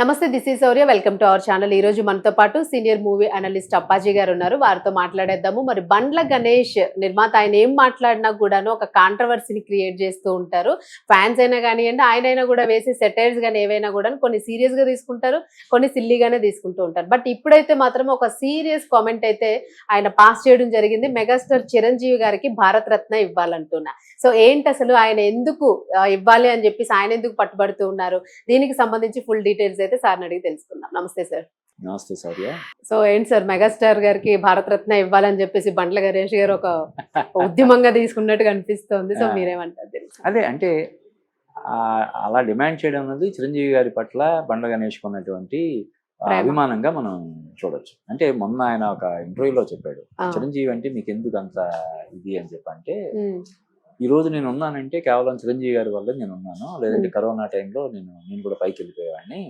నమస్తే this is Sourya welcome to our channel ఈ రోజు మనతో పాటు సీనియర్ మూవీ అనలిస్ట్ అప్పాజీ గారు ఉన్నారు. వారితో మాట్లాడేద్దాము. మరి బండ్ల గణేష్ నిర్మాత ఆయన ఏం మాట్లాడినా కూడాను ఒక కాంట్రవర్సీని క్రియేట్ చేస్తూ ఉంటారు. ఫ్యాన్స్ అయినా కానివ్వండి ఆయన అయినా కూడా వేసే సెటైర్స్ కానీ ఏవైనా కూడా కొన్ని సీరియస్గా తీసుకుంటారు కొన్ని సిల్లీగానే తీసుకుంటూ ఉంటారు. బట్ ఇప్పుడైతే మాత్రం ఒక సీరియస్ కామెంట్ అయితే ఆయన పాస్ చేయడం జరిగింది. మెగాస్టార్ చిరంజీవి గారికి భారత రత్న ఇవ్వాలంటున్నా. సో ఏంటి అసలు ఆయన ఎందుకు ఇవ్వాలి అని చెప్పేసి ఆయన ఎందుకు పట్టుబడుతూ ఉన్నారు? దీనికి సంబంధించి ఫుల్ డీటెయిల్స్ అయితే సార్ని అడిగి తెలుసుకుందాం నమస్తే సార్ నమస్తే సౌర్య సో ఏంటి సార్ మెగాస్టార్ గారికి భారతరత్న ఇవ్వాలని చెప్పేసి బండ్ల గణేష్ గారు ఒక ఉద్యమంగా తీసుకున్నట్టుగా అనిపిస్తోంది సో. మీరేమంటారు? అదే అంటే అలా డిమాండ్ చేయడం అనేది చిరంజీవి గారి పట్ల బండ గణేష్ ఉన్నటువంటి. అభిమానంగా మనం చూడొచ్చు అంటే మొన్న ఆయన ఒక ఇంటర్వ్యూలో చెప్పాడు. చిరంజీవి అంటే మీకు ఎందుకు అంత ఇది అని చెప్పంటే ఈ రోజు నేను ఉన్నానంటే కేవలం చిరంజీవి గారి వల్ల నేను ఉన్నాను. లేదంటే. కరోనా టైంలో నేను నేను కూడా పైకి వెళ్ళిపోయేవాడిని.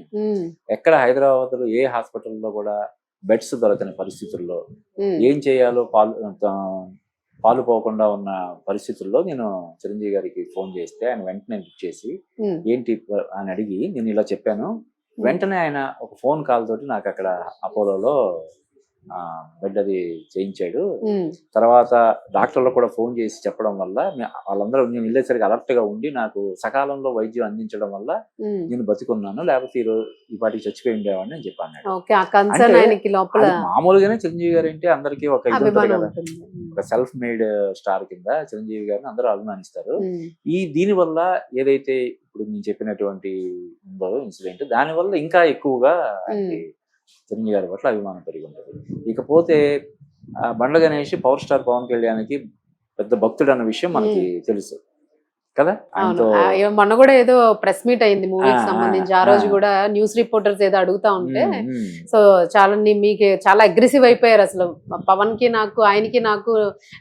ఎక్కడ హైదరాబాద్లో ఏ హాస్పిటల్లో కూడా బెడ్స్ దొరకని పరిస్థితుల్లో ఏం చేయాలో పాలు పాలు పోకుండా ఉన్న పరిస్థితుల్లో నేను చిరంజీవి గారికి ఫోన్ చేస్తే ఆయన వెంటనే బుక్ చేసి ఏంటి అని అడిగి నేను ఇలా చెప్పాను. వెంటనే ఆయన ఒక ఫోన్ కాల్ తోటి నాకు అక్కడ అపోలోలో బెడ్ అది చేయించాడు. తర్వాత డాక్టర్లు కూడా ఫోన్ చేసి చెప్పడం వల్ల వాళ్ళందరూ నేను వెళ్ళేసరికి అలర్ట్గా ఉండి నాకు సకాలంలో వైద్యం అందించడం వల్ల. నేను బతికున్నాను. లేకపోతే ఈ రోజు ఈ పాటికి చచ్చిపోయి ఉండేవాడిని అని చెప్పి అన్నాడు. ఓకే ఆ కన్సర్న్ అంటే ఆయనకి లోపల అది మామూలుగానే చిరంజీవి గారు అంటే అందరికీ ఒక ఇది కదా. ఒక సెల్ఫ్ మేడ్ స్టార్ కింద చిరంజీవి గారిని అందరూ అభిమానిస్తారు. ఈ దీని వల్ల ఏదైతే ఇప్పుడు నేను చెప్పినటువంటి ఉందో ఇన్సిడెంట్ దాని వల్ల ఇంకా ఎక్కువగా చిరంజీవి గారి పట్ల అభిమానం పెరిగి ఉంటుంది ఇకపోతే బండ్ల గణేష్ పవర్ స్టార్ పవన్ కళ్యాణ్కి పెద్ద భక్తుడు అన్న విషయం మనకి తెలుసు. కదా? మొన్న కూడా ఏదో ప్రెస్ మీట్ అయింది మూవీకి సంబంధించి. ఆ రోజు. కూడా న్యూస్ రిపోర్టర్స్ ఏదో అడుగుతా ఉంటే. సో చాలా మీకు చాలా అగ్రెసివ్ అయిపోయారు అసలు. పవన్కి నాకు ఆయనకి నాకు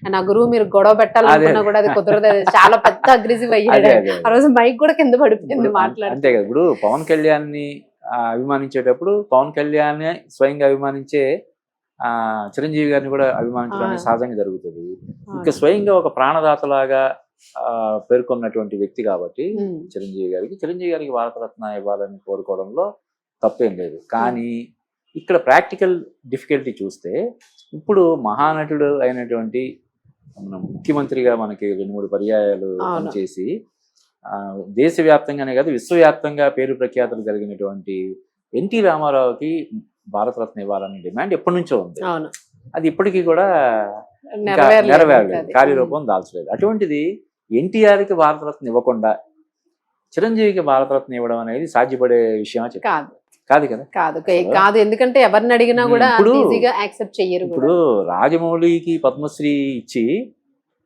నా గురువు మీరు గొడవ పెట్టాలనుకున్నా. కూడా అది కుదరదు. చాలా పెద్ద అగ్రెసివ్ అయ్యాడు. ఆ రోజు మైక్ కూడా కింద పడిపోయింది మాట్లాడుతూ. ఇప్పుడు పవన్ కళ్యాణ్ని అభిమానించేటప్పుడు పవన్ కళ్యాణ్ స్వయంగా అభిమానించే ఆ చిరంజీవి గారిని కూడా అభిమానించడం అనేది. సహజంగా జరుగుతుంది ఇంకా స్వయంగా ఒక ప్రాణదాతలాగా ఆ, పేర్కొన్నటువంటి వ్యక్తి కాబట్టి చిరంజీవి గారికి చిరంజీవి గారికి భారతరత్న ఇవ్వాలని కోరుకోవడంలో తప్పేం లేదు కానీ ఇక్కడ ప్రాక్టికల్ డిఫికల్టీ చూస్తే ఇప్పుడు మహానటుడు అయినటువంటి మన ముఖ్యమంత్రిగా మనకి రెండు మూడు పర్యాయాలు అవును. దేశవ్యాప్తంగానే కాదు విశ్వవ్యాప్తంగా పేరు ప్రఖ్యాతులు కలిగినటువంటి ఎన్టీ రామారావుకి భారతరత్న ఇవ్వాలనే డిమాండ్ ఎప్పటి నుంచో ఉంది. అవును. అది ఇప్పటికీ కూడా నెరవేరలేదు. కార్యరూపం దాల్చలేదు. అటువంటిది ఎన్టీఆర్కి భారతరత్న ఇవ్వకుండా చిరంజీవికి భారతరత్న ఇవ్వడం అనేది సాధ్యపడే విషయమా కాదు. కాదు కదా. కాదు. కాదు. ఎందుకంటే ఎవరిని అడిగినా కూడా యాక్సెప్ట్ చెయ్యరు కూడా. ఇప్పుడు రాజమౌళికి పద్మశ్రీ ఇచ్చి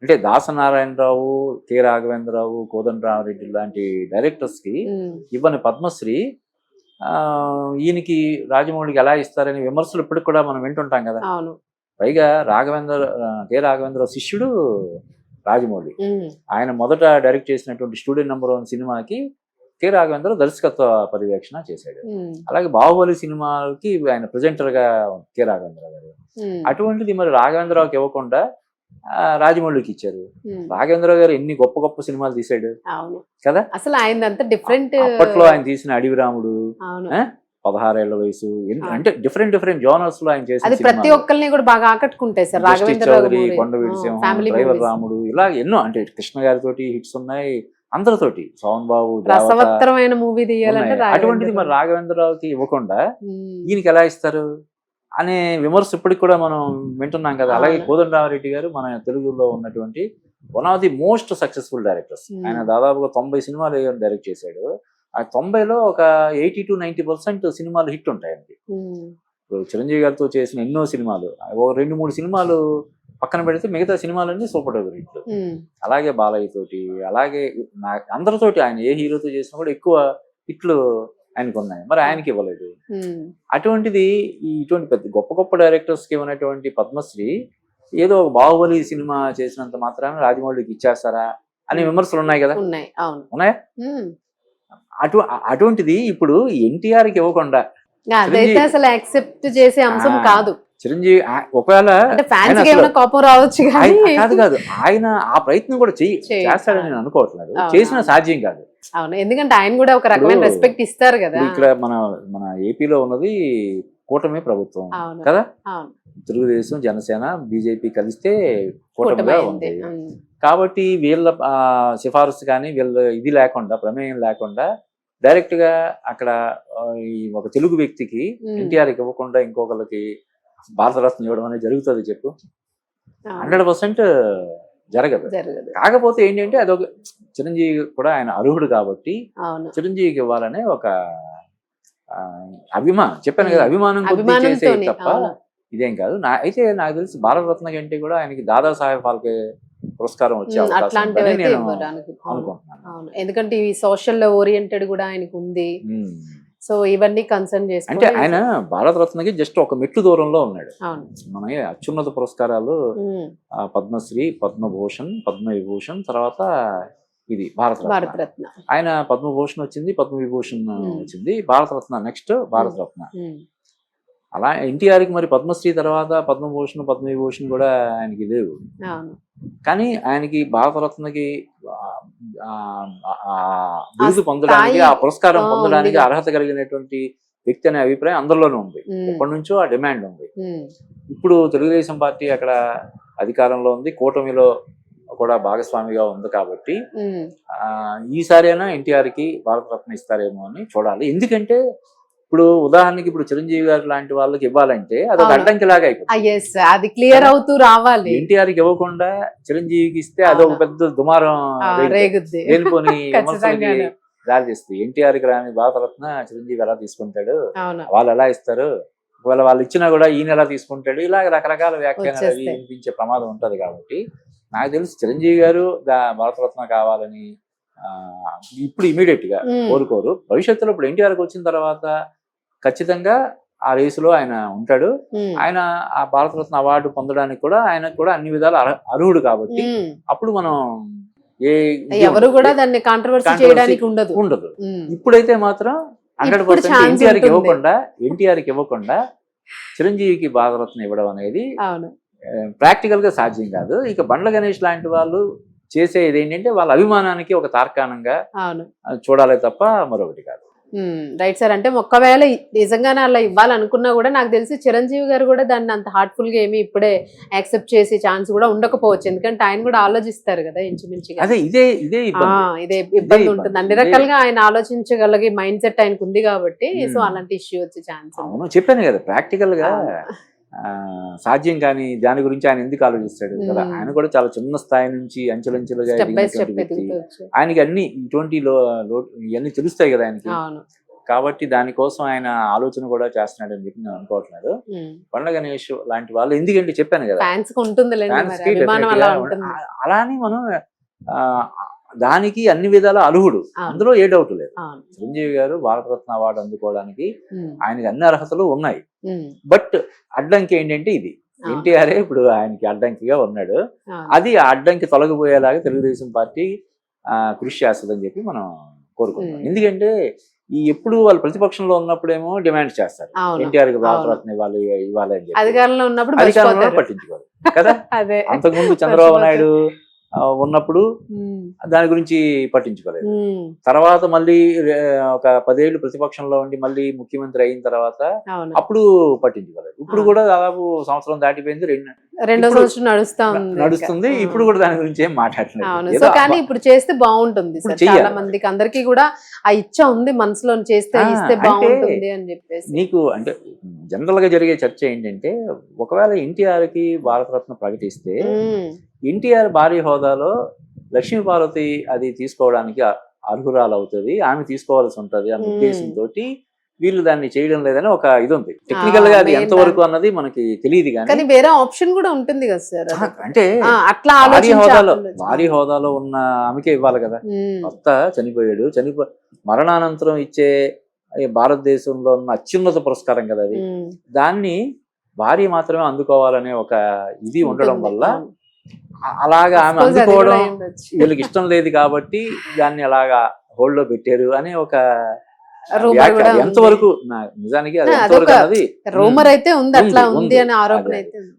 అంటే దాసనారాయణరావు కె. రాఘవేంద్రరావు కోదండరామరెడ్డి లాంటి డైరెక్టర్స్కి ఉమ్, ఇవ్వని పద్మశ్రీ ఈయనకి రాజమౌళికి ఎలా ఇస్తారని విమర్శలు ఇప్పటికి కూడా మనం వింటుంటాం కదా. పైగా రాఘవేంద్ర కె. రాఘవేంద్రరావు శిష్యుడు రాజమౌళి. ఆయన మొదట డైరెక్ట్ చేసినటువంటి స్టూడెంట్ నెంబర్ వన్ సినిమాకి కె. రాఘవేంద్ర దర్శకత్వ పర్యవేక్షణ చేశాడు. అలాగే బాహుబలి సినిమాకి ఆయన ప్రెజెంటర్గా కె. రాఘవేంద్ర గారు. అటువంటిది మరి రాఘవేంద్రరావుకి ఇవ్వకుండా రాజమౌళికి ఇచ్చారు ఉమ్, రాఘవేంద్ర గారు ఎన్ని గొప్ప గొప్ప సినిమాలు అవును. కదా? అసలు ఆయనంతా డిఫరెంట్ అప్పట్లో ఆయన తీసిన అడవి రాముడు? పదహారేళ్ళ వయసు. అంటే డిఫరెంట్ డిఫరెంట్ జోనర్స్లో ఆయన అది ప్రతి. ఒక్కరిని కూడా బాగా ఆకట్టుకుంటాయి సార్. చౌదరి కొండవీటి సింహం డ్రైవర్ రాముడు ఇలా ఎన్నో అంటే కృష్ణ గారితోటి హిట్స్ ఉన్నాయి అందరితోటి. సోహన్ బాబు రసవత్తరమైన మూవీ తీయాలంటే. అటువంటిది మరి రాఘవేంద్రరావుకి ఇవ్వకుండా ఈయనకి ఎలా ఇస్తారు? అనే విమర్శ ఇప్పటికి కూడా మనం వింటున్నాం కదా. అలాగే. కోదండరామరెడ్డి గారు మన తెలుగులో ఉన్నటువంటి one of the most successful directors. ఆయన దాదాపుగా తొంభై సినిమాలు డైరెక్ట్ చేశాడు. ఆ తొంభైలో ఒక ఎయిటీ టు నైన్టీ పర్సెంట్ సినిమాలు హిట్ ఉంటాయి ఆయనకి ఇప్పుడు చిరంజీవి గారితో చేసిన ఎన్నో సినిమాలు ఒక రెండు మూడు సినిమాలు పక్కన పెడితే మిగతా సినిమాలన్నీ సూపర్ డూపర్ హిట్లు. అలాగే బాలయ్య తోటి అలాగే నా- అందరితోటి ఆయన ఏ హీరోతో చేసినా కూడా ఎక్కువ హిట్లు ఆయనకు ఉన్నాయి మరి ఆయనకి ఇవ్వలేదు. అటువంటిది ఇటువంటి పెద్ద గొప్ప గొప్ప డైరెక్టర్స్కి ఉన్నటువంటి పద్మశ్రీ ఏదో ఒక బాహుబలి సినిమా చేసినంత మాత్రాన రాజమౌళికి ఇచ్చేస్తారా అనే విమర్శలు ఉన్నాయి కదా? ఉన్నాయి. అటు అటువంటిది ఇప్పుడు ఎన్టీఆర్కి ఇవ్వకుండా అసలు యాక్సెప్ట్ చేసే అంశం కాదు. చిరంజీవి ఒకవేళ కోపం రావచ్చు కాదు కాదు. ఆయన ఆ ప్రయత్నం కూడా చెయ్యి. చేస్తాడని నేను అనుకోవట్లేదు. చేసిన సాధ్యం కాదు. అవును. ఎందుకంటే ఆయన కూడా ఒక రకమైన రెస్పెక్ట్ ఇస్తారు కదా. ఇక్కడ మన మన ఏపీలో ఉన్నది కూటమి ప్రభుత్వం కదా? తెలుగుదేశం జనసేన బీజేపీ కలిస్తే కూటమిగా ఉంది. కాబట్టి వీళ్ళ సిఫారసు కానీ వీళ్ళ ఇది లేకుండా ప్రమేయం లేకుండా డైరెక్ట్గా అక్కడ ఒక తెలుగు వ్యక్తికి ఎన్టీఆర్కి ఇవ్వకుండా ఇంకొకరికి భారతరత్న ఇవ్వడం అనేది జరుగుతుంది చెప్పు. హండ్రెడ్ పర్సెంట్ జరగదు. కాకపోతే ఏంటంటే అదొక చిరంజీవి కూడా ఆయన అర్హుడు కాబట్టి చిరంజీవికి ఇవ్వాలనే ఒక అభిమానం. చెప్పాను కదా. అభిమానం కొద్దీ చేసేది తప్ప. ఇదేం కాదు. నా అయితే నాకు తెలిసి భారతరత్న కంటే కూడా ఆయనకి దాదా సాహెబ్ ఫాల్కే పురస్కారం వచ్చే అట్లాంటివి ఎందుకంటే ఇవి సోషల్ ఓరియంటెడ్ కూడా ఆయనకు ఉంది. సో ఇవన్నీ కన్సర్న్ అంటే చేసుకుంటే ఆయన భారతరత్నకి జస్ట్ ఒక మెట్టు దూరంలో ఉన్నాడు. మన అత్యున్నత పురస్కారాలు పద్మశ్రీ పద్మభూషణ్ పద్మవిభూషణ్ తర్వాత ఇది భారతరత్న. ఆయన పద్మభూషణ్ వచ్చింది పద్మవిభూషణ్. వచ్చింది భారతరత్న నెక్స్ట్ భారతరత్న. అలా ఎన్టీఆర్కి మరి పద్మశ్రీ తర్వాత పద్మభూషణ్ పద్మవిభూషణ్ కూడా ఆయనకి లేవు. కానీ ఆయనకి భారతరత్నకి బిరుదు పొందడానికి ఆ పురస్కారం పొందడానికి. అర్హత కలిగినటువంటి వ్యక్తి అనే అభిప్రాయం అందరిలోనూ ఉంది. ఎప్పటి నుంచో ఆ డిమాండ్ ఉంది. ఇప్పుడు తెలుగుదేశం పార్టీ అక్కడ అధికారంలో ఉంది. కూటమిలో కూడా భాగస్వామిగా ఉంది కాబట్టి ఈసారైనా ఎన్టీఆర్కి భారతరత్న ఇస్తారేమో అని చూడాలి. ఎందుకంటే ఇప్పుడు ఉదాహరణకి ఇప్పుడు చిరంజీవి గారు లాంటి వాళ్ళకి ఇవ్వాలంటే అది ఒక. అడ్డంకి లాగా అయిపోతుంది. అది క్లియర్ అవుతూ రావాలి. ఎన్టీఆర్కి ఇవ్వకుండా చిరంజీవికి ఇస్తే అది ఒక. పెద్ద దుమారం లేనిపోని. దారి తీస్తుంది. ఎన్టీఆర్కి రాని భారతరత్న చిరంజీవి ఎలా తీసుకుంటాడు? వాళ్ళు ఎలా ఇస్తారు? ఒకవేళ వాళ్ళు ఇచ్చినా కూడా ఈయన ఎలా తీసుకుంటాడు? ఇలాగ రకరకాల వ్యాఖ్యానాలు అవి. వినిపించే ప్రమాదం ఉంటది కాబట్టి నాకు తెలిసి చిరంజీవి గారు భారతరత్న కావాలని ఆ, ఇప్పుడు ఇమీడియట్గా కోరుకోరు. భవిష్యత్తులో ఇప్పుడు ఎన్టీఆర్కి వచ్చిన తర్వాత ఖచ్చితంగా ఆ రేసులో ఆయన ఉంటాడు. ఆయన ఆ భారతరత్న అవార్డు పొందడానికి కూడా ఆయన కూడా అన్ని విధాలు అర్హ- అర్హుడు కాబట్టి. అప్పుడు మనం ఏ ఎవరు. కూడా దాన్ని కాంట్రవర్సీ చేయడానికి ఉండదు. ఉండదు. ఇప్పుడైతే మాత్రం హండ్రెడ్ పర్సెంట్ ఎన్టీఆర్కి. ఇవ్వకుండా ఎన్టీఆర్కి ఇవ్వకుండా చిరంజీవికి భారతరత్న ఇవ్వడం అనేది ప్రాక్టికల్గా సాధ్యం కాదు. ఇక బండ్ల గణేష్ లాంటి వాళ్ళు చేసేది ఏంటంటే వాళ్ళ అభిమానానికి ఒక తార్కాణంగా చూడాలి తప్ప మరొకటి కాదు. Right sir. అంటే ఒకవేళ ఇ- నిజంగానే అలా ఇవ్వాలనుకున్నా కూడా నాకు తెలిసి చిరంజీవి గారు కూడా దాన్ని అంత హార్ట్ఫుల్గా ఏమి ఇప్పుడే యాక్సెప్ట్ చేసే ఛాన్స్ కూడా ఉండకపోవచ్చు. ఎందుకంటే ఆయన కూడా ఆలోచిస్తారు కదా ఇంచుమించుగా. ఇదే ఇదే ఇదే ఇబ్బంది. ఉంటుంది. అన్ని రకాలుగా ఆయన ఆలోచించగలిగే మైండ్ సెట్ ఆయనకు ఉంది కాబట్టి సో. అలాంటి ఇష్యూ వచ్చే ఛాన్స్ చెప్పాను కదా ప్రాక్టికల్గా సాధ్యం కానీ దాని గురించి ఆయన ఎందుకు ఆలోచిస్తాడు కదా. ఆయన కూడా చాలా చిన్న స్థాయి నుంచి అంచెలంచెలుగా వ్యక్తి. ఆయనకి అన్ని ఇటువంటి ఇవన్నీ తెలుస్తాయి కదా ఆయనకి. కాబట్టి దానికోసం ఆయన ఆలోచన కూడా చేస్తున్నాడు అని చెప్పి నేను అనుకోవట్లేదు. బండ్ల గణేష్ లాంటి వాళ్ళు ఎందుకంటే చెప్పాను కదా? అలానే మనం ఆ, దానికి అన్ని విధాల అర్హుడు. అందులో ఏ డౌట్ లేదు. చిరంజీవి గారు భారతరత్న అవార్డు అందుకోవడానికి ఆయనకి అన్ని అర్హతలు ఉన్నాయి. బట్ అడ్డంకి ఏంటంటే ఇది. ఎన్టీఆర్ ఇప్పుడు ఆయనకి అడ్డంకిగా ఉన్నాడు. అది ఆ అడ్డంకి తొలగిపోయేలాగా తెలుగుదేశం పార్టీ కృషి చేస్తుందని చెప్పి మనం కోరుకుంటాం మ్మ్. ఎందుకంటే ఈ ఎప్పుడు వాళ్ళు ప్రతిపక్షంలో ఉన్నప్పుడేమో డిమాండ్ చేస్తారు. ఎన్టీఆర్కి భారతరత్న ఇవ్వాలి ఇవ్వాలి అని చెప్పి. అధికారంలో ఉన్నప్పుడు. పట్టించుకోరు. కదా? అంతకుముందు చంద్రబాబు నాయుడు ఉన్నప్పుడు దాని గురించి పట్టించుకోలేదు. తర్వాత మళ్ళీ ఒక పదేళ్ళు ప్రతిపక్షంలో ఉండి మళ్ళీ ముఖ్యమంత్రి అయిన తర్వాత అప్పుడు పట్టించుకోలేదు. ఇప్పుడు. కూడా దాదాపు సంవత్సరం దాటిపోయింది రెండు రెండో సంవత్సరం నడుస్తుంది. ఇంకా. ఇప్పుడు కూడా దాని గురించి ఏం మాట్లాడలేదు కానీ ఇప్పుడు చేస్తే బాగుంటుంది చాలా. మందికి అందరికి కూడా ఆ ఇచ్చ ఉంది మనసులో చేస్తే ఇస్తే బాగుంటుంది అని చెప్పేసి. నీకు అంటే జనరల్గా జరిగే చర్చ ఏంటంటే ఒకవేళ ఎన్టీఆర్కి భారతరత్న ప్రకటిస్తే ఎన్టీఆర్ భారీ హోదాలో లక్ష్మీ పార్వతి అది తీసుకోవడానికి అర్హురాలు అవుతుంది ఆమె తీసుకోవాల్సి ఉంటది అన్న. ఉద్దేశంతో వీళ్ళు దాన్ని చేయడం లేదని ఒక ఇది ఉంది టెక్నికల్గా అది main ఎంతవరకు అన్నది మనకి తెలియదు కానీ వేరే ఆప్షన్ కూడా ఉంటుంది కదా సార్. అంటే అట్లా భారీ హోదాలో. భారీ హోదాలో ఉన్న ఆమెకే ఇవ్వాలి కదా భర్త చనిపోయాడు చనిపో మరణానంతరం ఇచ్చే భారతదేశంలో ఉన్న అత్యున్నత పురస్కారం కదా అది దాన్ని భార్య మాత్రమే అందుకోవాలనే ఒక ఇది ఉండడం. వల్ల అలాగా ఆమె అందుకోవడం. వీళ్ళకి ఇష్టం లేదు కాబట్టి దాన్ని అలాగా హోల్డ్లో పెట్టారు అనే ఒక. ఎంతవరకు నిజానికి అది ఎంతవరకు రూమర్ అయితే ఉంది అట్లా ఉంది. అనే ఆరోపణ అయితే.